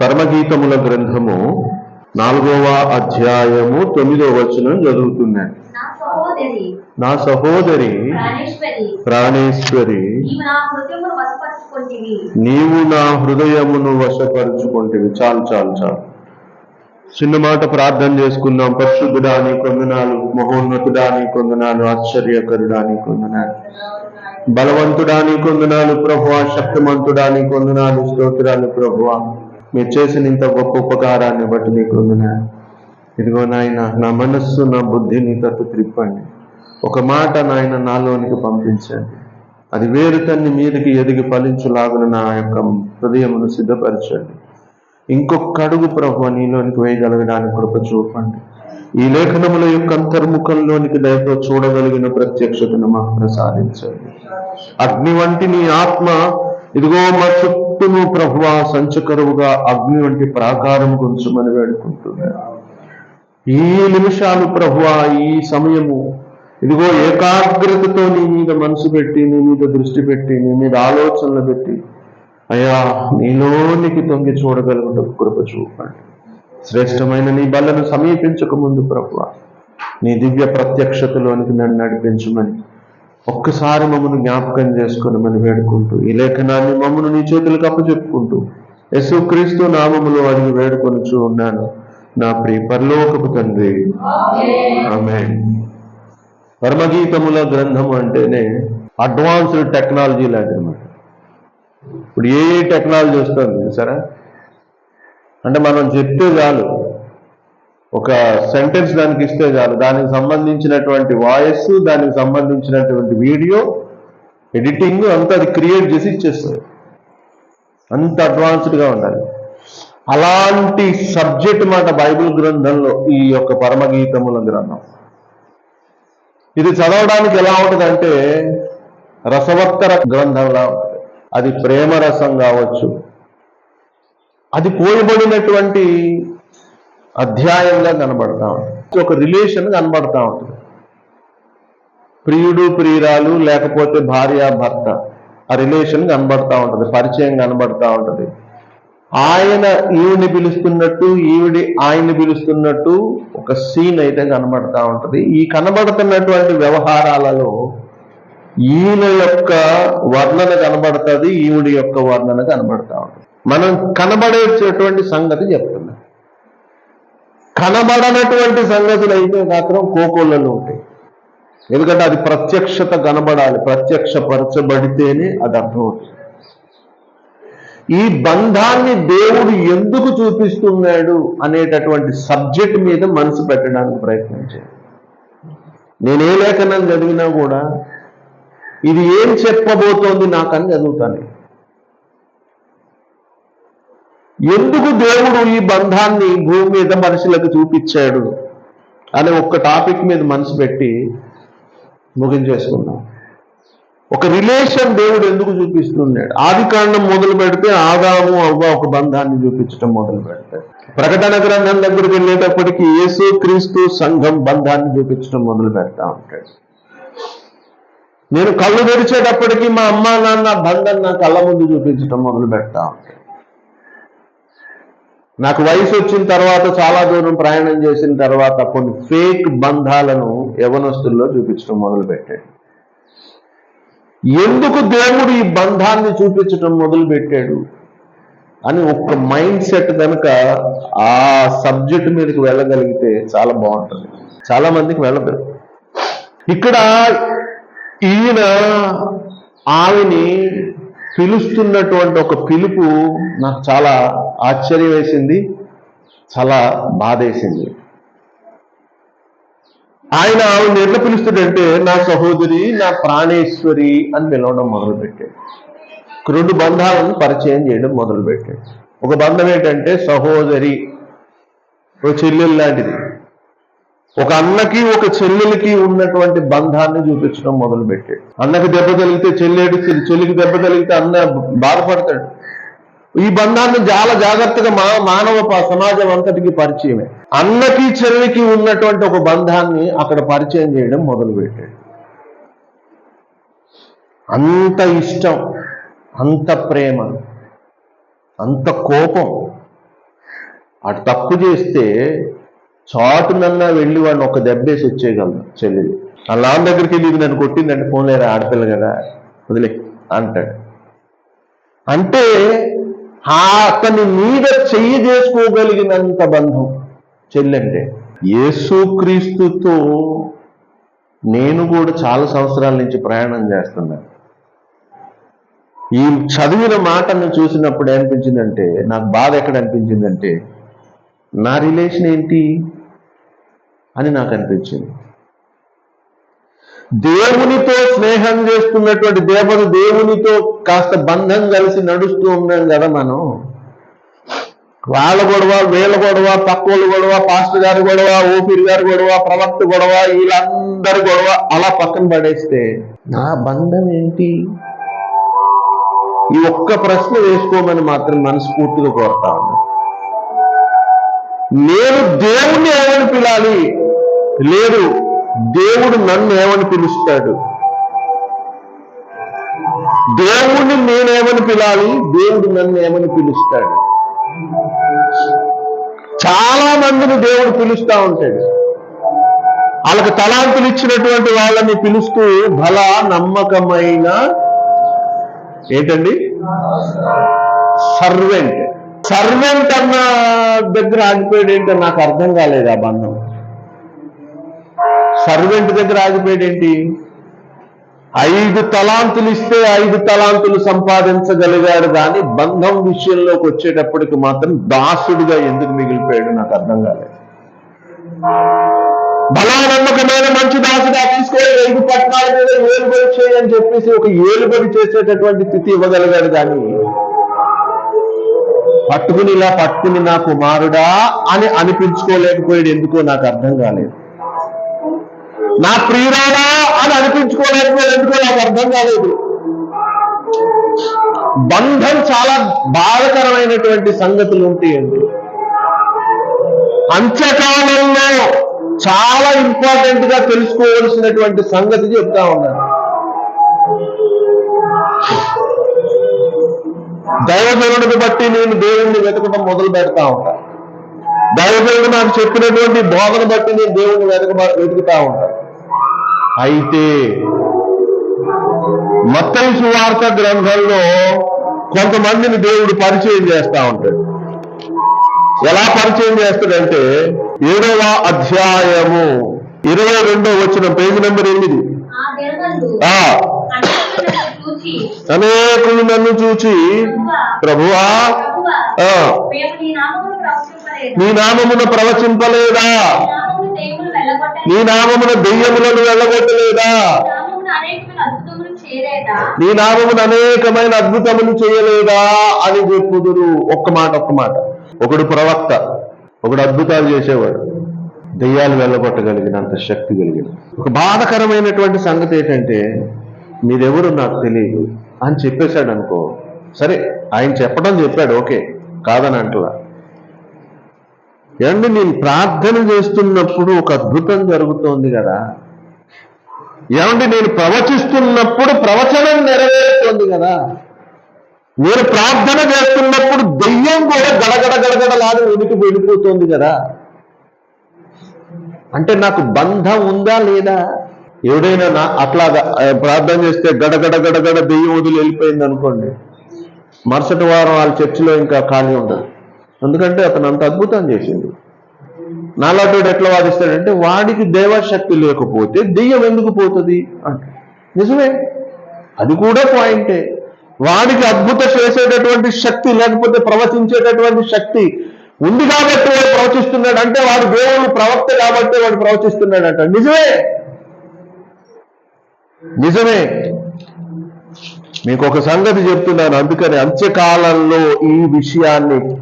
పరమగీతముల గ్రంథము నాలుగవ అధ్యాయము తొమ్మిదవ వచనం చదువుతున్నాను నా సహోదరి ప్రాణేశ్వరి నీవు నా హృదయమును వశపరుచుకుంటివి. చాలు చాలు చాలు. చిన్న మాట ప్రార్థన చేసుకుందాం. పరిశుద్ధుడా నీ కొందనాలు మహోన్నతుడా నీ కొందనాలు ఆశ్చర్యకరుడా నీ కొందనాలు. బలవంతుడా నీ కొందనాలు ప్రభువ శక్తిమంతుడా నీ కొందనాలు స్తోత్రాలు ప్రభువ. మీరు చేసిన ఇంత గొప్ప ఉపకారాన్ని బట్టి నీ కొందనాలు ఇదిగో నాయన నా మనస్సు నా బుద్ధి నీ తట్టు త్రిప్పండి ఒక మాట నాయన నాలోనికి పంపించండి. అది వేరు తన్ని మీదకి ఎదిగి ఫలించులాగున నా యొక్క హృదయమును సిద్ధపరచండి. ఇంకొక అడుగు ప్రభు నీలోనికి వేయగలగడానికి కృప చూపండి. ఈ లేఖనముల యొక్క అంతర్ముఖంలోనికి దయతో చూడగలిగిన ప్రత్యక్షతను మాకు ప్రసాదించండి. అగ్ని వంటి నీ ఆత్మ ఇదిగో మా చుట్టూను ప్రభువ సంచకరువుగా అగ్ని వంటి ప్రాకారం గుంచమని వేడుకుంటున్నాను. ఈ నిమిషాలు ప్రభువా ఈ సమయము ఇదిగో ఏకాగ్రతతో నీ మీద మనసు పెట్టి నీ మీద దృష్టి పెట్టి నీ మీద ఆలోచనలు పెట్టి అయ్యా నీలోనికి తొంగి చూడగలుగుట కృప చూపండి. శ్రేష్టమైన నీ బలను సమీపించక ముందు ప్రభువ నీ దివ్య ప్రత్యక్షతలోనికి నన్ను నడిపించమని ఒక్కసారి మమ్మను జ్ఞాపకం చేసుకుని వేడుకుంటూ ఈ లేఖనాన్ని మమ్మల్ని నీ చేతులకు అప్పచెప్పుకుంటూ యేసుక్రీస్తు నామములు అడిగి వేడుకొనుచూ ఉన్నాను. నా ప్రియ పరలోకపు తండ్రి. ఆమె పరమగీతముల గ్రంథము అంటేనే అడ్వాన్స్డ్ టెక్నాలజీ లాంటిదన్నమాట. ఇప్పుడు ఏ ఏ టెక్నాలజీ వస్తుంది సరే అంటే మనం చెప్తే చాలు. ఒక సెంటెన్స్ దానికి ఇస్తే చాలు. దానికి సంబంధించినటువంటి వాయిస్ దానికి సంబంధించినటువంటి వీడియో ఎడిటింగ్ అంతా అది క్రియేట్ చేసి ఇచ్చేస్తుంది. అంత అడ్వాన్స్డ్గా ఉండాలి. అలాంటి సబ్జెక్ట్ మాట బైబిల్ గ్రంథంలో ఈ యొక్క పరమగీతముల గ్రంథం. ఇది చదవడానికి ఎలా ఉంటుందంటే రసవత్తర గ్రంథంలా ఉంటుంది. అది ప్రేమ రసం కావచ్చు. అది పోయబడినటువంటి అధ్యాయంగా కనబడతా ఉంటుంది. ఒక రిలేషన్ కనబడతా ఉంటుంది. ప్రియుడు ప్రియురాలు లేకపోతే భార్య భర్త ఆ రిలేషన్ కనబడతా ఉంటుంది. పరిచయం కనబడతా ఉంటుంది. ఆయన ఈవిని పిలుస్తున్నట్టు ఈవిడి ఆయన్ని పిలుస్తున్నట్టు ఒక సీన్ అయితే కనబడతా ఉంటుంది. ఈ కనబడుతున్నటువంటి వ్యవహారాలలో ఈయన యొక్క వర్ణన కనబడుతుంది ఈవిడి యొక్క వర్ణన కనబడతా ఉంటుంది. మనం కనబడేటటువంటి సంగతి చెప్తాం. కనబడనటువంటి సంగతులు అయితే మాత్రం కోకోళ్ళలో ఉంటాయి. ఎందుకంటే అది ప్రత్యక్షత కనబడాలి ప్రత్యక్షపరచబడితేనే అది అర్థమవుతుంది ఈ బంధాన్ని దేవుడు ఎందుకు చూపిస్తున్నాడు అనేటటువంటి సబ్జెక్ట్ మీద మనసు పెట్టడానికి ప్రయత్నించాను నేనే లేఖనం చదివినా కూడా ఇది ఏం చెప్పబోతోంది నాకని చదువుతాను ఎందుకు దేవుడు ఈ బంధాన్ని భూమి మీద మనుషులకు చూపించాడు అనే ఒక్క టాపిక్ మీద మనసు పెట్టి ముగించేసుకున్నాం. ఒక రిలేషన్ దేవుడు ఎందుకు చూపిస్తున్నాడు? ఆది కాండం మొదలు పెడితే ఆదాము అవ్వ ఒక బంధాన్ని చూపించడం మొదలు పెడతాడు ప్రకటన గ్రంథం దగ్గరికి వెళ్ళేటప్పటికి యేసు క్రీస్తు సంఘం బంధాన్ని చూపించడం మొదలు పెడతా ఉంటాడు. నేను కళ్ళు తెరిచేటప్పటికి మా అమ్మా నాన్న బంధం నా కళ్ళ ముందు చూపించడం మొదలు పెడతా ఉంటాడు. నాకు వయసు వచ్చిన తర్వాత చాలా దూరం ప్రయాణం చేసిన తర్వాత కొన్ని ఫేక్ బంధాలను యవనస్తుల్లో చూపించడం మొదలుపెట్టాడు. ఎందుకు దేవుడు ఈ బంధాన్ని చూపించడం మొదలుపెట్టాడు? అని ఒక్క మైండ్ సెట్ కనుక ఆ సబ్జెక్ట్ మీదకి వెళ్ళగలిగితే చాలా బాగుంటుంది. చాలా మందికి వెళ్ళదు. ఇక్కడ ఈయన ఆమెని పిలుస్తున్నటువంటి ఒక పిలుపు నాకు చాలా ఆశ్చర్యం వేసింది చాలా బాధేసింది. ఆయన ఆవిడ ఎట్లా పిలుస్తాడంటే నా సహోదరి నా ప్రాణేశ్వరి అని పిలవడం మొదలుపెట్టాడు. రెండు బంధాలను పరిచయం చేయడం మొదలుపెట్టాడు. ఒక బంధం ఏంటంటే సహోదరి ఒక చెల్లెలు లాంటిది. ఒక అన్నకి ఒక చెల్లెలకి ఉన్నటువంటి బంధాన్ని చూపించడం మొదలుపెట్టాడు. అన్నకి దెబ్బ తగిలితే చెల్లెడు చెల్లికి దెబ్బ తగిలితే అన్న బాధపడతాడు. ఈ బంధాన్ని చాలా జాగ్రత్తగా మా మానవ సమాజం అంతటికి పరిచయమే. అన్నకి చెల్లికి ఉన్నటువంటి ఒక బంధాన్ని అక్కడ పరిచయం చేయడం మొదలుపెట్టాడు. అంత ఇష్టం అంత ప్రేమ అంత కోపం. అటు తప్పు చేస్తే చాటునన్నా వెళ్ళి వాడిని ఒక దెబ్బేసి వచ్చేయగలను చెల్లెలు ఆ నాన్న దగ్గరికి వెళ్ళి నన్ను కొట్టిందంటే ఫోన్ లేరా ఆడపిల్ల కదా వదిలే అంటాడు. అంటే అతని మీద చెయ్యి చేసుకోగలిగినంత బంధం చెల్లంటే. యేసుక్రీస్తుతో నేను కూడా చాలా సంవత్సరాల నుంచి ప్రయాణం చేస్తున్నాను ఈ చదివిన మాటను చూసినప్పుడు ఏమనిపించిందంటే నాకు బాధ ఎక్కడ అనిపించిందంటే నా రిలేషన్ ఏంటి అని నాకు అనిపించింది. దేవునితో స్నేహం చేస్తున్నటువంటి దేవత దేవునితో కాస్త బంధం కలిసి నడుస్తూ ఉన్నాం కదా మనం. వాళ్ళ గొడవ వీళ్ళ గొడవ పక్కోళ్ళు గొడవ పాస్టర్ గారి గొడవ ఓపీర్ గారి గొడవ ప్రవక్త గొడవ వీళ్ళందరి గొడవ అలా పక్కన పడేస్తే నా బంధం ఏంటి? ఈ ఒక్క ప్రశ్న వేసుకోమని మాత్రం మనస్ఫూర్తిగా కోరుతా ఉన్నా. నేను దేవుణ్ణి ఏమని పిలాలి? లేదు. దేవుడు నన్ను ఏమని పిలుస్తాడు? దేవుణ్ణి నేనేమని పిలాలి? దేవుడు నన్ను ఏమని పిలుస్తాడు? చాలా మందిని దేవుడు పిలుస్తా ఉంటాడు. వాళ్ళకి తలాంతులు ఇచ్చినటువంటి వాళ్ళని పిలుస్తూ బల నమ్మకమైన ఏంటండి? సర్వెంట్. సర్వెంట్ అన్న దగ్గర ఆగిపోయాడు ఏంటో నాకు అర్థం కాలేదు ఆ బంధం. సర్వెంట్ దగ్గర ఆగిపోయాడేంటి ఐదు తలాంతులు ఇస్తే ఐదు తలాంతులు సంపాదించగలిగాడు కానీ బంధం విషయంలోకి వచ్చేటప్పటికి మాత్రం దాసుడిగా ఎందుకు మిగిలిపోయాడు నాకు అర్థం కాలేదు. బలానమ్మకమైన మంచి దాసుగా తీసుకొని ఐదు పట్టణాల మీద ఏలుబడి చేయని చెప్పేసి ఒక ఏలుబడి చేసేటటువంటి స్థితి ఇవ్వగలిగాడు కానీ పట్టుకుని ఇలా పట్టుకుని నా కుమారుడా అని అనిపించుకోలేకపోయాడు ఎందుకో నాకు అర్థం కాలేదు. నా ప్రియురాడా అని అనిపించుకోలేకపోయాడు ఎందుకో నాకు అర్థం కాలేదు. బంధం చాలా బాధకరమైనటువంటి సంగతులు ఉంటాయండి అంత్యకాలంలో చాలా ఇంపార్టెంట్గా తెలుసుకోవలసినటువంటి సంగతి చెప్తా ఉన్నాను దైవజనుడిని బట్టి నేను దేవుణ్ణి వెతకడం మొదలు పెడతా ఉంటాను దైవజనుడు నాకు చెప్పినటువంటి బోధన బట్టి నేను దేవుణ్ణి వెతక వెతుకుతా ఉంటాను అయితే మత్తయి సువార్త గ్రంథంలో కొంతమందిని దేవుడు పరిచయం చేస్తా ఉంటాడు. ఎలా పరిచయం చేస్తాడంటే ఏడవ అధ్యాయము ఇరవై రెండో వచ్చిన పేజీ నెంబర్ ఎనిమిది. అనేకులు నన్ను చూచి ప్రభువా, నీ నామమును ప్రవచింపలేదా? నీ నామమున దెయ్యములను వెళ్ళగొట్టలేదా నీ నామమును అనేకమైన అద్భుతములు చేయలేదా? నీ నామమున అనేకమైన అద్భుతములు చేయలేదా అని చెప్పుదురు ఒక్క మాట ఒక్క మాట. ఒకడు ప్రవక్త ఒకడు అద్భుతాలు చేసేవాడు. దెయ్యాలు వెళ్ళగొట్టగలిగినంత శక్తి కలిగిన. ఒక బాధకరమైనటువంటి సంగతి ఏంటంటే మీరెవరు నాకు తెలియదు అని చెప్పేశాడు అనుకో సరే ఆయన చెప్పడం చెప్పాడు ఓకే కాదని అంటలా ఏమండి నేను ప్రార్థన చేస్తున్నప్పుడు ఒక అద్భుతం జరుగుతోంది కదా. ఏమండి నేను ప్రవచిస్తున్నప్పుడు ప్రవచనం నెరవేరుతోంది కదా. నేను ప్రార్థన చేస్తున్నప్పుడు దెయ్యం కూడా గడగడ గడగడలాగా వెనుక వెళ్ళిపోతుంది కదా. అంటే నాకు బంధం ఉందా లేదా? ఎవడైనా నా అట్లాగా ప్రార్థన చేస్తే గడగడ గడగడ దెయ్యం వదిలి వెళ్ళిపోయింది అనుకోండి మరుసటి వారం వాళ్ళ చర్చిలో ఇంకా ఖాళీ ఉండదు. ఎందుకంటే అతను అంత అద్భుతం చేసింది నాలాటోడు ఎట్లా వాదిస్తాడంటే వాడికి దేవశక్తి లేకపోతే దెయ్యం ఎందుకు పోతుంది? అంట. నిజమే. అది కూడా పాయింటే. వాడికి అద్భుత చేసేటటువంటి శక్తి లేకపోతే ప్రవచించేటటువంటి శక్తి ఉంది కాబట్టి వాడు ప్రవచిస్తున్నాడు అంటే వాడు దేవుడు ప్రవక్త కాబట్టి వాడు ప్రవచిస్తున్నాడంట. నిజమే. నిజమే. మీకు ఒక సంగతి చెప్తున్నాను. అందుకని అంత్యకాలంలో ఈ విషయాన్ని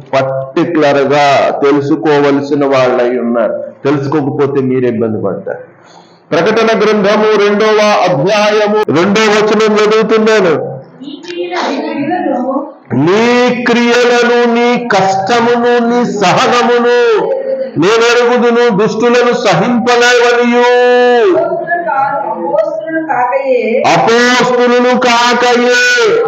పర్టికులర్గా తెలుసుకోవలసిన వాళ్ళై ఉన్నారు. తెలుసుకోకపోతే మీరు ఇబ్బంది పడతారు. ప్రకటన గ్రంథము రెండవ అధ్యాయము రెండవ వచనం చదువుతున్నాను. నీ క్రియలను నీ కష్టమును నీ సహనమును నేనెరుగుదును దుష్టులను సహింపలేవనియు. అపోస్తులను కాకయే.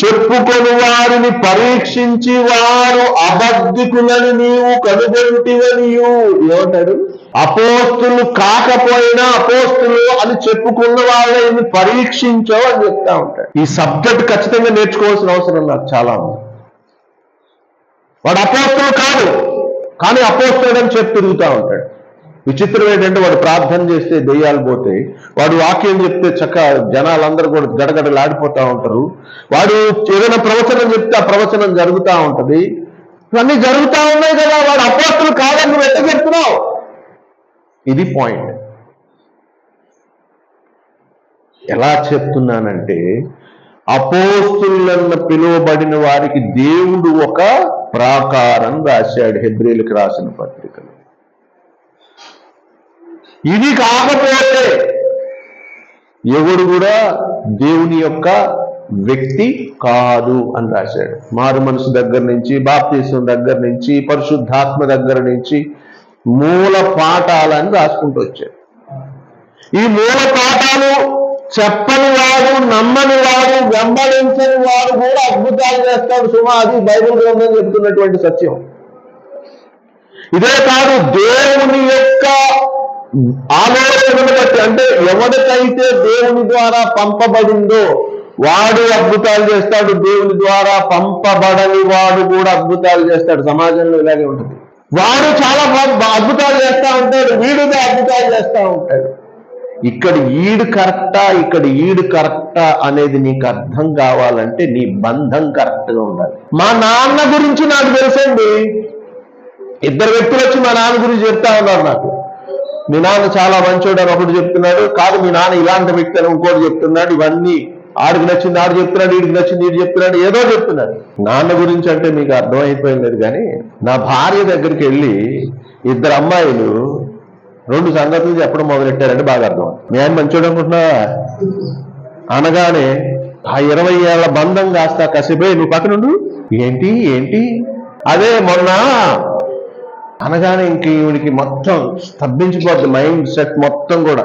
చెప్పుకొని వారిని పరీక్షించి వారు అబద్ధికులని నీవు కనుగొంటివనియు. ఏమంటాడు? అపోస్తులు కాకపోయినా అపోస్తులు అని చెప్పుకున్న వాళ్ళని పరీక్షించో అని చెప్తా ఉంటాడు. ఈ సబ్జెక్ట్ ఖచ్చితంగా నేర్చుకోవాల్సిన అవసరం నాకు చాలా ఉంది. వాడు అపోస్తులు కాదు కానీ అపోస్తుడు అని చెప్పి తిరుగుతూ ఉంటాడు. విచిత్రం ఏంటంటే వాడు ప్రార్థన చేస్తే దెయ్యాలు పోతాయి. వాడు వాక్యం చెప్తే చక్క జనాలందరూ కూడా గడగడలాడిపోతూ ఉంటారు. వాడు ఏదైనా ప్రవచనం చెప్తే ఆ ప్రవచనం జరుగుతూ ఉంటది. ఇవన్నీ జరుగుతూ ఉన్నాయి కదా వాడు అపోస్తులు కాదని నువ్వు ఎట్ట చెప్తున్నావు? ఇది పాయింట్ ఎలా చెప్తున్నానంటే అపోస్తులన్న పిలువబడిన వారికి దేవుడు ఒక ప్రాకారం రాశాడు హెబ్రిలకు రాసిన పత్రికలు. ఇది కాకపోతే ఎవడు కూడా దేవుని యొక్క వ్యక్తి కాదు అని రాశాడు. మారు మనసు దగ్గర నుంచి బాప్తీసం దగ్గర నుంచి పరిశుద్ధాత్మ దగ్గర నుంచి మూల పాఠాలని రాసుకుంటూ వచ్చాడు. ఈ మూల పాఠాలు చెప్పని వాడు నమ్మని వాడు వెంబడించని వాడు కూడా అద్భుతాలు చేస్తాడు. సుమా అది బైబిల్ గ్రంథం చెప్తున్నటువంటి సత్యం. ఇదే కాదు దేవుని యొక్క ఆలోచనను బట్టి అంటే ఎవరికైతే దేవుని ద్వారా పంపబడిందో వాడు అద్భుతాలు చేస్తాడు దేవుని ద్వారా పంపబడని వాడు కూడా అద్భుతాలు చేస్తాడు. సమాజంలో ఇలాగే ఉంటుంది. వాడు చాలా అద్భుతాలు చేస్తా ఉంటాడు వీడుగా అద్భుతాలు చేస్తా ఉంటాడు. ఇక్కడ ఈడు కరెక్టా ఇక్కడ ఈడు కరెక్టా అనేది నీకు అర్థం కావాలంటే నీ బంధం కరెక్ట్గా ఉండాలి. మా నాన్న గురించి నాకు తెలుసండి. ఇద్దరు వ్యక్తులు వచ్చి మా నాన్న గురించి చెప్తా ఉన్నారు నాకు. మీ నాన్న చాలా మంచోడు అని ఒకటి చెప్తున్నాడు. కాదు మీ నాన్న ఇలాంటి వ్యక్తి అని ఇంకోటి చెప్తున్నాడు. ఇవన్నీ ఆడికి నచ్చింది ఆడు చెప్తున్నాడు వీడికి నచ్చింది వీడు చెప్తున్నాడు ఏదో చెప్తున్నాడు. నాన్న గురించి అంటే మీకు అర్థమైపోయింది లేదు కానీ నా భార్య దగ్గరికి వెళ్ళి ఇద్దరు అమ్మాయిలు రెండు సంగతులు చెప్పడం మొదలెట్టారంటే బాగా అర్థం మీ ఆయన మంచోడు అనుకుంటున్నావా? అనగానే ఆ ఇరవై ఏళ్ళ బంధం కాస్త కసిపోయి నువ్వు పక్కనుండు. ఏంటి ఏంటి? అదే మొన్న అనగానే ఇంక ఈవిడికి మొత్తం స్తబ్దించిపోద్ది మైండ్ సెట్ మొత్తం కూడా.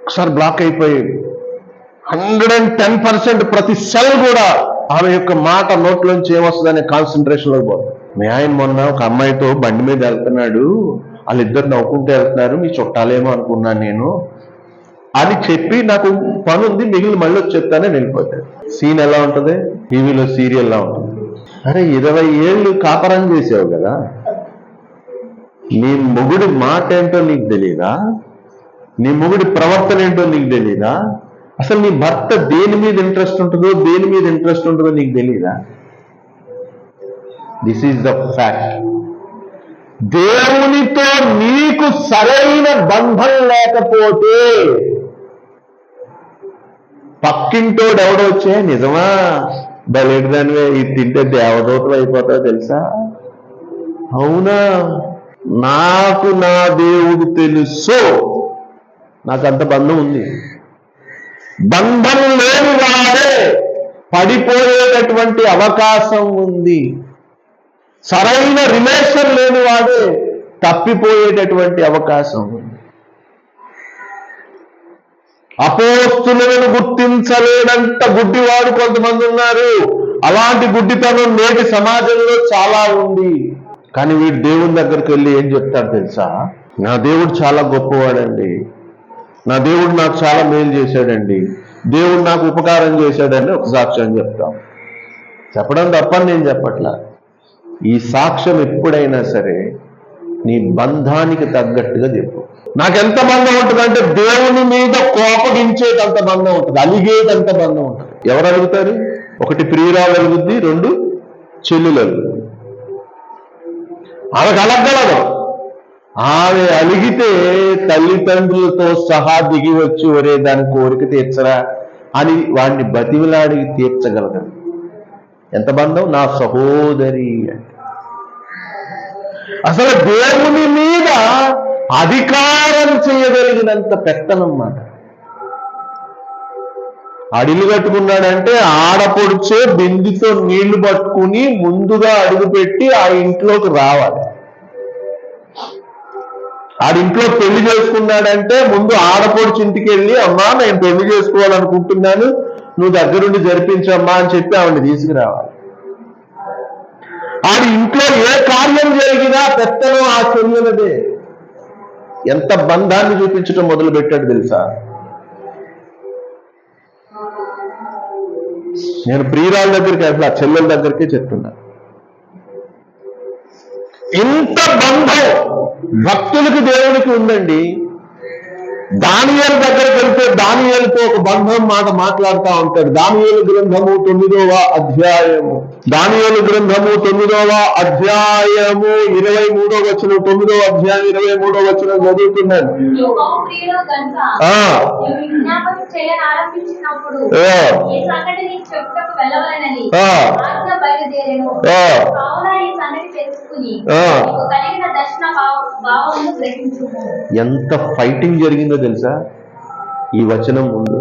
ఒకసారి బ్లాక్ అయిపోయి హండ్రెడ్ అండ్ టెన్ పర్సెంట్ ప్రతి సెల్ కూడా ఆమె యొక్క మాట నోట్లోంచి ఏమొస్తుందనే కాన్సన్ట్రేషన్లో పోతుంది మీ ఆయన మొన్న ఒక అమ్మాయితో బండి మీద వెళ్తున్నాడు వాళ్ళిద్దరు నవ్వుకుంటూ వెళ్తున్నారు మీ చుట్టాలేమో అనుకున్నాను నేను. అని చెప్పి నాకు పని ఉంది మిగిలిన మళ్ళీ వచ్చి చెప్తానే వెళ్ళిపోతాడు. సీన్ ఎలా ఉంటుంది? టీవీలో సీరియల్లా ఉంటుంది? అరే ఇరవై ఏళ్ళు కాపరం చేసావు కదా. నీ మొగుడి మాట ఏంటో నీకు తెలియదా నీ మొగుడి ప్రవర్తన ఏంటో నీకు తెలియదా అసలు నీ భర్త దేని మీద ఇంట్రెస్ట్ ఉంటుందో దేని మీద ఇంట్రెస్ట్ ఉంటుందో నీకు తెలియదా దిస్ ఈజ్ ద ఫ్యాక్ట్ దేవునితో నీకు సరైన బంధం లేకపోతే పక్కింటోడు ఎవడో వచ్చే? నిజమా? బయలుదానివే దానివే ఇది తింటే దేవదూతలు అయిపోతావు తెలుసా? అవునా? నాకు నా దేవుడు తెలుసు. నాకు అంత బంధం ఉంది. బంధం లేని వాడే పడిపోయేటటువంటి అవకాశం ఉంది. సరైన రిలేషన్ లేని వాడే తప్పిపోయేటటువంటి అవకాశం ఉంది. అపోస్తులను గుర్తించలేనంత గుడ్డివాడు కొంతమంది ఉన్నారు. అలాంటి గుడ్డితనం నేటి సమాజంలో చాలా ఉంది. కానీ వీడు దేవుని దగ్గరికి వెళ్ళి ఏం చెప్తాడు తెలుసా? నా దేవుడు చాలా గొప్పవాడండి. నా దేవుడు నాకు చాలా మేలు చేశాడండి. దేవుడు నాకు ఉపకారం చేశాడని ఒక సాక్ష్యం చెప్తాం. చెప్పడం తప్పని నేను చెప్పట్లా. ఈ సాక్ష్యం ఎప్పుడైనా సరే నీ బంధానికి తగ్గట్టుగా చెప్పు. నాకెంత బంధం ఉంటుందంటే దేవుని మీద కోపగించేటంత బంధం ఉంటుంది అలిగేటంత బంధం ఉంటుంది. ఎవరు అడుగుతారు? ఒకటి ప్రియురాలు అలుగుద్ది రెండు చెల్లులు అలుగుద్ది ఆమెకు అలగలదు ఆమె అలిగితే తల్లిదండ్రులతో సహా దిగి వచ్చి ఒరే దాని కోరిక తీర్చరా అని వాడిని బతివిలాడి తీర్చగలదు. ఎంత బంధం? నా సహోదరి అసలు దేవుని మీద అధికారం చేయగలిగినంత పెత్తనమాట. అడిలు కట్టుకున్నాడంటే ఆడపొడిచే బిందితో నీళ్ళు పట్టుకుని ముందుగా అడుగుపెట్టి ఆ ఇంట్లోకి రావాలి. ఆడి ఇంట్లో పెళ్ళి చేసుకున్నాడంటే ముందు ఆడపడుచు ఇంటికి వెళ్ళి అమ్మా నేను పెళ్ళి చేసుకోవాలనుకుంటున్నాను నువ్వు దగ్గరుండి జరిపించమ్మా అని చెప్పి ఆవిడ తీసుకురావాలి. ఆడి ఇంట్లో ఏ కార్యం జరిగినా పెత్తనం ఆ చెల్లెలదే ఎంత బంధాన్ని చూపించడం మొదలు పెట్టాడు తెలుసా? నేను ప్రియురాల దగ్గరికి అసలు ఆ చెల్లెల దగ్గరికే చెప్తున్నా. ఇంత బంధం భక్తులకి దేవునికి ఉందండి. దానియేలు దగ్గరికి వెళ్తే దానియేలుతో ఒక బంధం మాట మాట్లాడుతూ ఉంటాడు. దానియేలు గ్రంథము తొమ్మిదవ అధ్యాయము. దానియేలు గ్రంథము తొమ్మిదవ అధ్యాయము ఇరవై మూడో వచ్చిన తొమ్మిదవ అధ్యాయం ఇరవై మూడో వచ్చిన చదువుతున్నాను. ఎంత ఫైటింగ్ జరిగిందో తెలుసా? ఈ వచనం ముందు.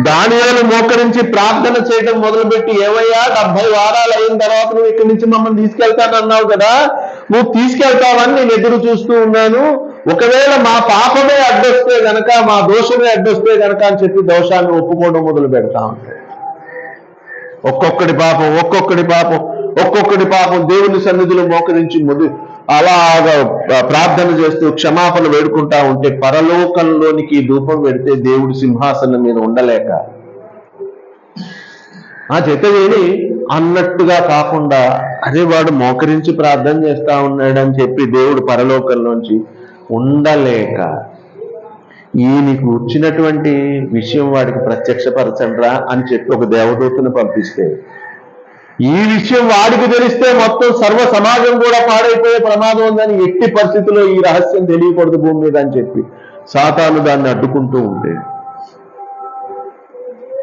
దానియాలు మోకరించి ప్రార్థన చేయడం మొదలుపెట్టి ఏవయ్యా? డెబ్బై వారాలు అయిన తర్వాత నువ్వు ఇక్కడి నుంచి మమ్మల్ని తీసుకెళ్తానన్నావు కదా? నువ్వు తీసుకెళ్తావని నేను ఎదురు చూస్తూ ఉన్నాను. ఒకవేళ మా పాపమే అడ్డొస్తే గనక మా దోషమే అడ్డొస్తే గనక అని చెప్పి దోషాన్ని ఒప్పుకోవడం మొదలు పెడతా ఒక్కొక్కడి పాపం ఒక్కొక్కడి పాపం ఒక్కొక్కడి పాపం దేవుని సన్నిధిలో మోకరించి ముందు అలాగా ప్రార్థన చేస్తూ క్షమాపణ వేడుకుంటా ఉంటే పరలోకంలోనికి ధూపం పెడితే దేవుడి సింహాసనం మీద ఉండలేక. ఆ చెత్తవేని అన్నట్టుగా కాకుండా అదే వాడు మోకరించి ప్రార్థన చేస్తా ఉన్నాడని చెప్పి దేవుడు పరలోకంలోంచి ఉండలేక. ఈయనకు వచ్చినటువంటి విషయం వాడికి ప్రత్యక్షపరచండ్రా అని చెప్పి ఒక దేవదూతను పంపిస్తే ఈ విషయం వాడికి తెలిస్తే మొత్తం సర్వ సమాజం కూడా పాడైపోయే ప్రమాదం ఉందని ఎట్టి పరిస్థితుల్లో ఈ రహస్యం తెలియకూడదు భూమి మీద అని చెప్పి సాతాను దాన్ని అడ్డుకుంటూ ఉంటే.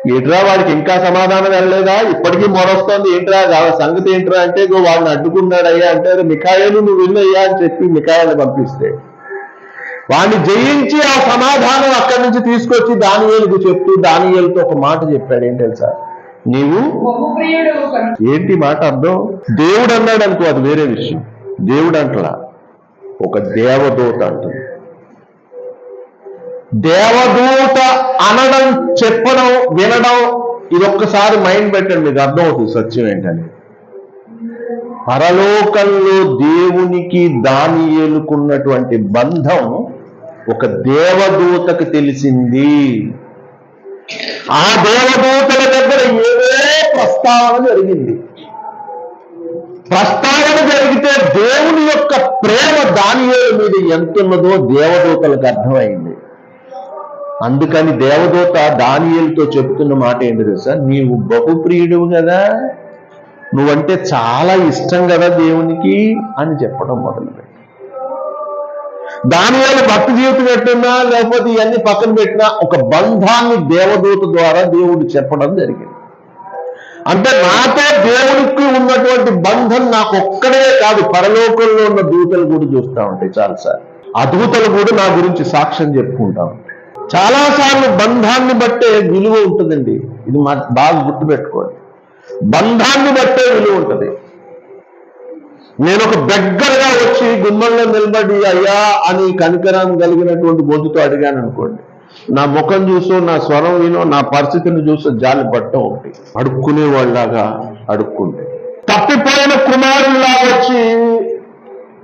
ఏంట్రా వాడికి ఇంకా సమాధానం వెళ్ళలేదా? ఇప్పటికీ మొరొస్తోంది. ఏంట్రా? సంగతి ఏంట్రా అంటే ఇగో వాడిని అడ్డుకున్నాడయ్యా అంటే మిఖాయలు మిఖాయిలు నువ్వు వెళ్ళయ్యా అని చెప్పి మిఖాయిలు పంపిస్తే. వాడిని జయించి ఆ సమాధానం అక్కడి నుంచి తీసుకొచ్చి దానియేలుకు చెప్తూ దానియేలుతో ఒక మాట చెప్పాడు. ఏం తెలుసా? నీవు ఏంటి మాట అర్థం? దేవుడు అన్నాడు అనుకో అది వేరే విషయం. దేవుడు అంటలా ఒక దేవదూత అంటుంది దేవదూత అనడం చెప్పడం వినడం ఇది ఒక్కసారి మైండ్ పెట్టండి మీకు అర్థమవుతుంది సత్యం ఏంటని. పరలోకంలో దేవునికి దాని ఏలుకున్నటువంటి బంధం ఒక దేవదూతకు తెలిసింది. ఆ దేవదూతల దగ్గర ఏదో ప్రస్తావన జరిగింది. ప్రస్తావన జరిగితే దేవుని యొక్క ప్రేమ దానియేలు మీద ఎంతున్నదో దేవదూతలకు అర్థమైంది. అందుకని దేవదూత దానియేలుతో చెప్తున్న మాట ఏంటి తెలుసా? నీవు బహుప్రియుడు కదా. నువ్వంటే చాలా ఇష్టం కదా దేవునికి అని చెప్పడం మొదలుపెట్టి దాని వల్ల భక్తి జీవితం పెట్టినా లేకపోతే ఇవన్నీ పక్కన పెట్టినా ఒక బంధాన్ని దేవదూత ద్వారా దేవుడు చెప్పడం జరిగింది. అంటే నాతో దేవుడికి ఉన్నటువంటి బంధం నాకు ఒక్కడే కాదు పరలోకంలో ఉన్న దూతలు కూడా చూస్తూ ఉంటాయి చాలాసార్లు. ఆ దూతలు కూడా నా గురించి సాక్ష్యం చెప్పుకుంటా ఉంటాయి. చాలాసార్లు బంధాన్ని బట్టే విలువ ఉంటుందండి. ఇది మా బాగా గుర్తుపెట్టుకోండి. బంధాన్ని బట్టే విలువ ఉంటుంది. నేను ఒక దగ్గరగా వచ్చి గుమ్మంలో నిలబడి అయ్యా అని కనికరం కలిగినటువంటి గొంతుతో అడిగాను అనుకోండి నా ముఖం చూసో నా స్వరం వినో నా పరిస్థితిని చూసో జాలి పట్టం ఒకటి. అడుక్కునే వాళ్ళలాగా అడుక్కుంటే. తప్పిపోయిన కుమారుల్లా వచ్చి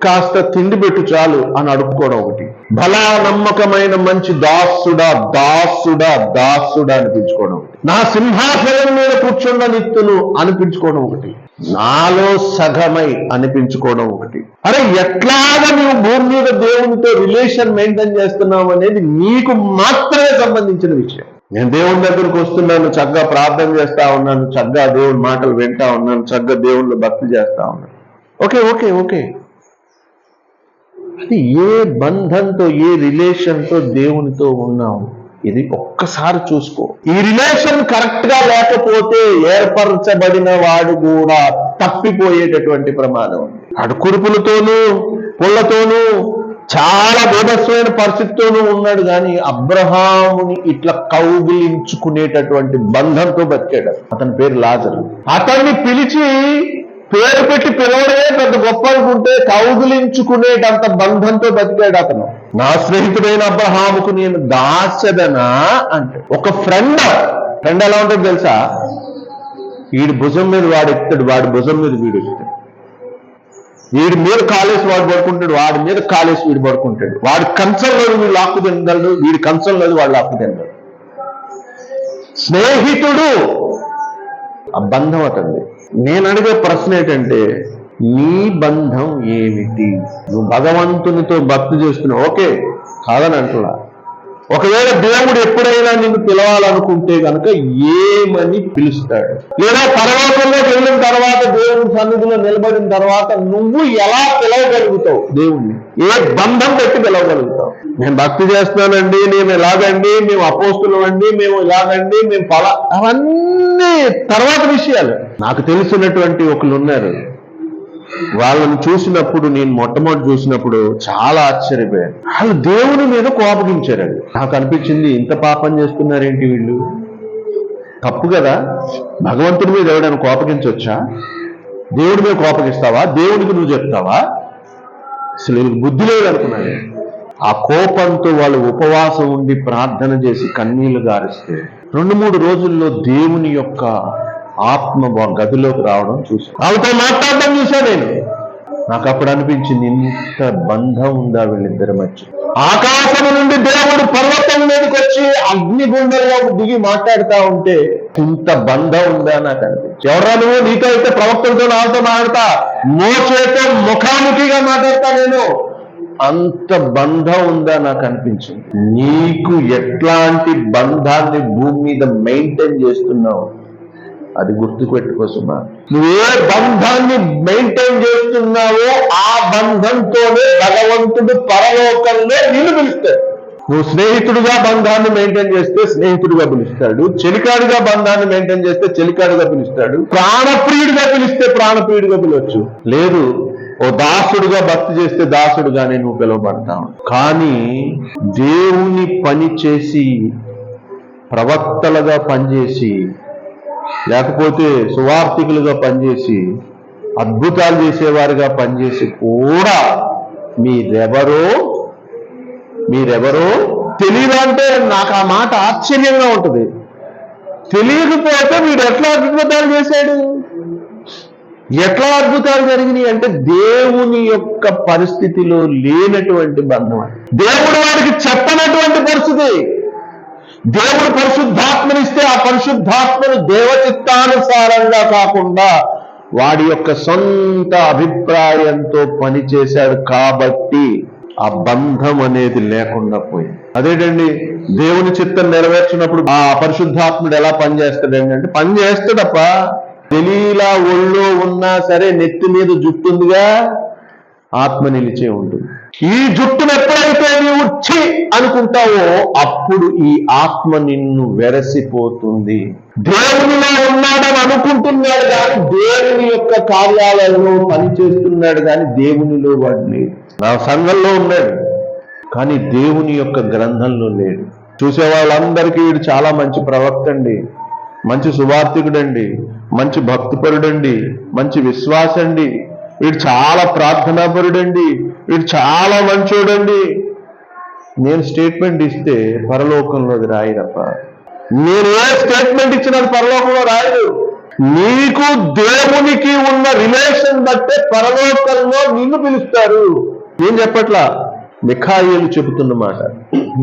కాస్త తిండి పెట్టు చాలు అని అడుక్కోవడం ఒకటి. బలా నమ్మకమైన మంచి దాసుడా దాసుడా దాసుడా అనిపించుకోవడం నా సింహాసనం మీద కూర్చున్న నిత్తులు అనిపించుకోవడం ఒకటి. నాలో సగమై అనిపించుకోవడం ఒకటి. అరే ఎట్లాగా నువ్వు భూమి మీద దేవునితో రిలేషన్ మెయింటైన్ చేస్తున్నావు అనేది నీకు మాత్రమే సంబంధించిన విషయం. నేను దేవుని దగ్గరకు వస్తున్నాను చక్కగా ప్రార్థన చేస్తా ఉన్నాను చక్కగా దేవుని మాటలు వింటా ఉన్నాను చక్కగా దేవుళ్ళు భక్తి చేస్తా ఉన్నాను. Okay okay okay. అది ఏ బంధంతో ఏ రిలేషన్తో దేవునితో ఉన్నావు? ఇది ఒక్కసారి చూసుకో. ఈ రిలేషన్ కరెక్ట్గా లేకపోతే ఏర్పరచబడిన వాడు కూడా తప్పిపోయేటటువంటి ప్రమాదం ఉంది. అడుకుడుపులతోనూ పుల్లతోనూ చాలా బోధస్వమైన పరిస్థితితోనూ ఉన్నాడు కానీ అబ్రహాముని ఇట్లా కౌగిలించుకునేటటువంటి బంధంతో బతికాడు. అతని పేరు లాజరు. అతన్ని పిలిచి పేరు పెట్టి పిలవడమే పెద్ద గొప్ప అనుకుంటే కౌగులించుకునేటంత బంధంతో బతికాడు అతను. నా స్నేహితుడైన అబ్రహాముకు నేను దాచదనా అంటే ఒక ఫ్రెండ్. ఫ్రెండ్ ఎలా ఉంటుంది తెలుసా? వీడి భుజం మీద వాడు ఎత్తాడు వాడి భుజం మీద వీడు ఎత్తాడు వీడి మీద కాలేసి వాడు పడుకుంటాడు వాడి మీద కాలేసి వీడు పడుకుంటాడు. వాడి కంచంలో వీడు లాక్కు తినగలడు వీడి కంచంలో వాడు లాక్కు తినగలడు స్నేహితుడు ఆ బంధం అతనిది నేను అడిగే ప్రశ్న ఏంటంటే నీ బంధం ఏమిటి? నువ్వు భగవంతునితో భక్తి చేస్తున్నావు. ఓకే కాదని అంటున్నా. ఒకవేళ దేవుడు ఎప్పుడైనా నిన్ను పిలవాలనుకుంటే గనక ఏమని పిలుస్తాడు? లేదా పరలోకంలో వెళ్ళిన తర్వాత దేవుని సన్నిధిలో నిలబడిన తర్వాత నువ్వు ఎలా పిలవగలుగుతావు దేవుణ్ణి? ఏ బంధం పెట్టి పిలవగలుగుతావు? నేను భక్తి చేస్తున్నానండి మేము ఇలాగండి మేము అపోస్తులం అండి మేము ఇలాగండి మేము పలా అవన్నీ తర్వాత విషయాలు. నాకు తెలిసినటువంటి ఒకళ్ళు ఉన్నారు. వాళ్ళని చూసినప్పుడు నేను మొట్టమొదటి చూసినప్పుడు చాలా ఆశ్చర్యపోయాను. వాళ్ళు దేవుని మీద కోపగించారండి. నాకు అనిపించింది ఇంత పాపం చేస్తున్నారేంటి వీళ్ళు? తప్పు కదా. భగవంతుడి మీద ఎవడైనా కోపగించవచ్చా దేవుడి మీద కోపగిస్తావా? దేవుడికి నువ్వు చెప్తావా? అసలు వీళ్ళకి బుద్ధి లేదనుకున్నాను ఆ కోపంతో వాళ్ళు ఉపవాసం ఉండి ప్రార్థన చేసి కన్నీళ్ళు గారిస్తే రెండు మూడు రోజుల్లో దేవుని యొక్క ఆత్మ గదిలోకి రావడం చూసాను వాళ్ళతో మాట్లాడడం చూశాను నేను. నాకు అప్పుడు అనిపించింది ఇంత బంధం ఉందా వీళ్ళిద్దరి మధ్య? ఆకాశం నుండి దేవుడు పర్వతం మీదకి వచ్చి అగ్నిగుండంలో దిగి మాట్లాడుతా ఉంటే ఇంత బంధం ఉందా నాకు అనిపించింది. ఎవరా నువ్వు? నీతో అయితే ప్రవక్తలతో నాతో మాట్లాడతా. మోచేతో ముఖాముఖిగా మాట్లాడతా నేను. అంత బంధం ఉందా నాకు అనిపించింది. నీకు ఎట్లాంటి బంధాన్ని భూమి మీద మెయింటైన్ చేస్తున్నావు? అది గుర్తు పెట్టుకోసమా నువ్వు ఏ బంధాన్ని మెయింటైన్ చేస్తున్నావో ఆ బంధంతోనే భగవంతుడు పరలోకంలో నిన్ను పిలుస్తాడు. నువ్వు స్నేహితుడిగా బంధాన్ని మెయింటైన్ చేస్తే స్నేహితుడిగా పిలుస్తాడు. చెలికాడిగా బంధాన్ని మెయింటైన్ చేస్తే చెలికాడిగా పిలుస్తాడు. ప్రాణప్రియుడిగా పిలిస్తే ప్రాణప్రియుడిగా పిలవచ్చు. లేదు ఓ దాసుడుగా భక్తి చేస్తే దాసుడుగానే నువ్వు పిలువబడతావు. కానీ దేవుని పని చేసి ప్రవక్తలుగా పనిచేసి లేకపోతే సువార్థికులుగా పనిచేసి అద్భుతాలు చేసేవారుగా పనిచేసి కూడా మీరెవరో మీరెవరో తెలియదు అంటే నాకు ఆ మాట ఆశ్చర్యంగా ఉంటుంది. తెలియకపోతే మీరు ఎట్లా అద్భుతాలు చేశాడు? ఎట్లా అద్భుతాలు జరిగినాయి అంటే దేవుని యొక్క పరిస్థితిలో లేనటువంటి బంధం దేవుడు వాడికి చెప్పనటువంటి పరిస్థితి. దేవుడు పరిశుద్ధాత్మనిస్తే ఆ పరిశుద్ధాత్మను దేవచిత్తానుసారంగా కాకుండా వాడి యొక్క సొంత అభిప్రాయంతో పనిచేశాడు కాబట్టి ఆ బంధం అనేది లేకుండా పోయింది. అదేటండి? దేవుని చిత్తం నెరవేర్చినప్పుడు ఆ పరిశుద్ధాత్ముడు ఎలా పనిచేస్తాడు ఏంటంటే పనిచేస్తాడప్ప. తెలియలా ఒళ్ళో ఉన్నా సరే నెత్తి మీద జుట్టుందిగా ఆత్మ నిలిచే ఉంటుంది. ఈ జుట్టును ఎప్పుడైతే నీవు ఛీ అనుకుంటావో అప్పుడు ఈ ఆత్మ నిన్ను వెరసిపోతుంది. దేవునిలో ఉన్నాడని అనుకుంటున్నాడు కానీ దేవుని యొక్క కార్యాలయంలో పనిచేస్తున్నాడు కానీ దేవునిలో వాడు లేడు. నా సంఘంలో ఉన్నాడు కానీ దేవుని యొక్క గ్రంథంలో లేడు. చూసే వాళ్ళందరికీ వీడు చాలా మంచి ప్రవక్త అండి మంచి సువార్థికుడండి మంచి భక్తిపరుడండి మంచి విశ్వాసండి. వీడు చాలా ప్రార్థనాపరుడండి. వీడు చాలా మంచోడండి. నేను స్టేట్మెంట్ ఇస్తే పరలోకంలో అది రాయరప్ప నేను ఏ స్టేట్మెంట్ ఇచ్చినది పరలోకంలో రాయదు. నీకు దేవునికి ఉన్న రిలేషన్ బట్టే పరలోకంలో నిన్ను పిలుస్తారు. నేను చెప్పట్లా? మిఖాయిలు చెబుతున్నమాట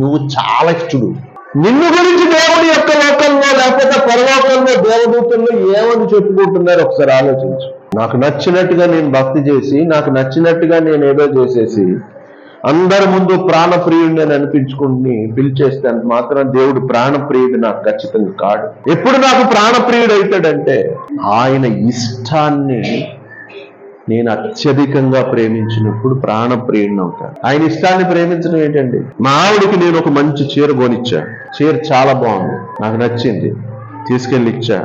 నువ్వు చాలా ఇష్టడు. నిన్ను గురించి దేవుడి యొక్క లోకంలో లేకపోతే పరలోకంలో దేవదూతుల్లో ఏమని చెప్పుకుంటున్నారు ఒకసారి ఆలోచించు. నాకు నచ్చినట్టుగా నేను భక్తి చేసి నాకు నచ్చినట్టుగా నేను ఏదో చేసేసి అందరి ముందు ప్రాణప్రియుడిని అని అనిపించుకుని పిలిచేస్తే అంత మాత్రం దేవుడు ప్రాణప్రియుడు నాకు ఖచ్చితంగా కాడు. ఎప్పుడు నాకు ప్రాణప్రియుడు అవుతాడంటే ఆయన ఇష్టాన్ని నేను అత్యధికంగా ప్రేమించినప్పుడు ప్రాణప్రియుడిని అవుతాను. ఆయన ఇష్టాన్ని ప్రేమించడం ఏంటండి? మా ఆవిడకి నేను ఒక మంచి చీర కొనిచ్చా. చీర చాలా బాగుంది. నాకు నచ్చింది. తీసుకెళ్ళి ఇచ్చా.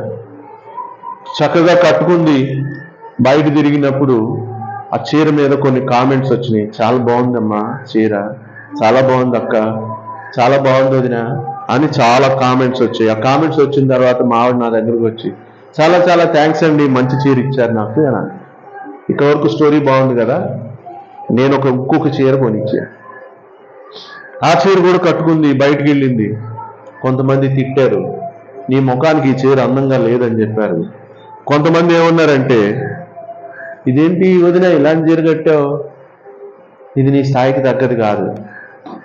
చక్కగా కట్టుకుంది. బయట తిరిగినప్పుడు ఆ చీర మీద కొన్ని కామెంట్స్ వచ్చినాయి. చాలా బాగుందమ్మా చీర. చాలా బాగుంది అక్క. చాలా బాగుంది వదిన అని చాలా కామెంట్స్ వచ్చాయి. ఆ కామెంట్స్ వచ్చిన తర్వాత మా ఆవిడ నా దగ్గరకు వచ్చి చాలా చాలా థ్యాంక్స్ అండి. మంచి చీర ఇచ్చారు నాకు అని అన్నది. ఇక వరకు స్టోరీ బాగుంది కదా నేను ఒక ఇంకొక చీర కొనిచ్చా. ఆ చీర కూడా కట్టుకుంది బయటికి వెళ్ళింది కొంతమంది తిట్టారు నీ ముఖానికి ఈ చీర అందంగా లేదని చెప్పారు. కొంతమంది ఏమన్నారంటే ఇదేంటి వదిన ఇలాంటి చీర కట్టావు? ఇది నీ స్థాయికి తగ్గది కాదు.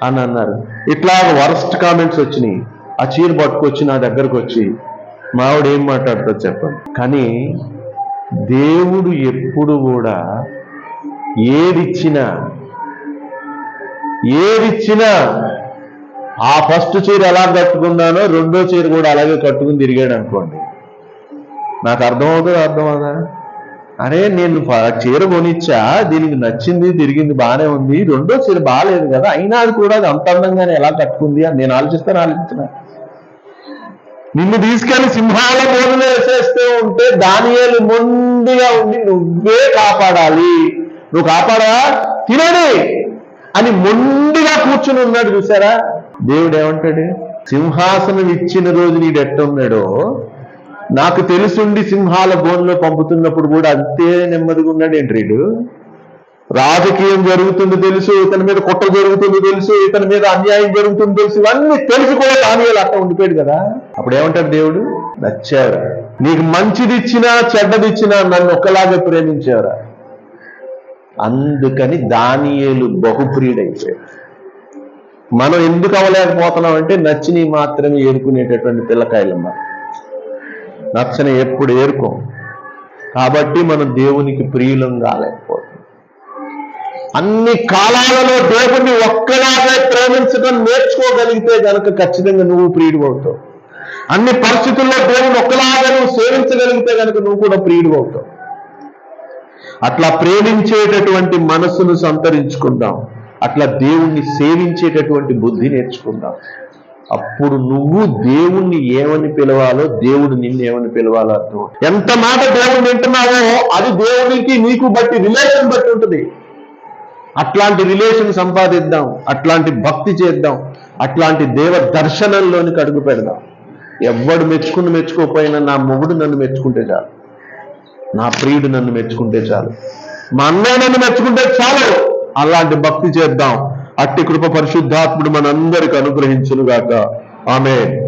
అని అన్నారు. ఇట్లా వరస్ట్ కామెంట్స్ వచ్చినాయి. ఆ చీర పట్టుకొచ్చి నా దగ్గరకు వచ్చి మావిడ ఏం మాట్లాడుతుందో చెప్పండి. కానీ దేవుడు ఎప్పుడు కూడా ఏదిచ్చినా ఏదిచ్చినా ఆ ఫస్ట్ చీర ఎలా కట్టుకున్నానో రెండో చీర కూడా అలాగే కట్టుకుని తిరిగాడు అనుకోండి. నాకు అర్థమవుతుంది అర్థమవుదా అరే నేను చీర కొనిచ్చా దీనికి నచ్చింది తిరిగింది బాగానే ఉంది రెండో చీర బాగాలేదు కదా అయినా అది కూడా అది అంత అందంగానే ఎలా కట్టుకుంది అని నేను ఆలోచిస్తాను ఆలోచించిన నిన్ను తీసుకెళ్ళి సింహాల బోధన వేసేస్తూ ఉంటే దానియాలు మొండిగా ఉండి నువ్వే కాపాడాలి. నువ్వు కాపాడా తినని అని మొండిగా కూర్చుని ఉన్నాడు చూసారా దేవుడు ఏమంటాడు సింహాసనం ఇచ్చిన రోజు నీడు ఎట్టున్నాడో నాకు తెలుసుండి సింహాల బోన్లో పంపుతున్నప్పుడు కూడా అంతే నెమ్మదిగా ఉన్నాడు ఏంటి రాజకీయం జరుగుతుంది తెలుసు ఇతని మీద కుట్ర జరుగుతుంది తెలుసు ఇతని మీద అన్యాయం జరుగుతుంది తెలుసు ఇవన్నీ తెలిసి కూడా దానియాలు అట్లా ఉండిపోయాడు కదా. అప్పుడు ఏమంటాడు దేవుడు? నచ్చారు నీకు మంచిది ఇచ్చినా చెడ్డది ఇచ్చినా నన్ను ఒకలాగే ప్రేమించారా అందుకని దానియేలు బహుప్రియుడైపోయాడు. మనం ఎందుకు అవ్వలేకపోతున్నాం అంటే నచ్చిని మాత్రమే ఏరుకునేటటువంటి పిల్లకాయలమ్మ. నచ్చని ఎప్పుడు ఏరుకోం. కాబట్టి మనం దేవునికి ప్రియులం కాలేకపోతాం అన్ని కాలాలలో దేవుణ్ణి ఒక్కలాగే ప్రేమించడం నేర్చుకోగలిగితే గనక ఖచ్చితంగా నువ్వు ప్రియుడు అవుతావు. అన్ని పరిస్థితుల్లో దేవుని ఒక్కలాగా నువ్వు సేవించగలిగితే కనుక నువ్వు కూడా ప్రియుడు అవుతావు. అట్లా ప్రేమించేటటువంటి మనస్సును సంతరించుకుందాం. అట్లా దేవుణ్ణి సేవించేటటువంటి బుద్ధి నేర్చుకుందాం. అప్పుడు నువ్వు దేవుణ్ణి ఏమని పిలవాలో దేవుడు నిన్ను ఏమని పిలవాలో అర్థం ఎంత మాట దేవుడు వింటున్నావో అది దేవునికి నీకు బట్టి రిలేషన్ బట్టి ఉంటుంది. అట్లాంటి రిలేషన్ సంపాదిద్దాం అట్లాంటి భక్తి చేద్దాం అట్లాంటి దేవ దర్శనంలోనికి అడుగు పెడదాం. ఎవ్వడు మెచ్చుకుని మెచ్చుకోపోయినా నా మొగుడు నన్ను మెచ్చుకుంటే చాలు. నా ప్రియుడు నన్ను మెచ్చుకుంటే చాలు. మా అన్నయ్య నన్ను మెచ్చుకుంటే చాలు. అలాంటి భక్తి చేద్దాం. అట్టి కృప పరిశుద్ధాత్ముడు మనందరికి అనుగ్రహించునుగాక. ఆమె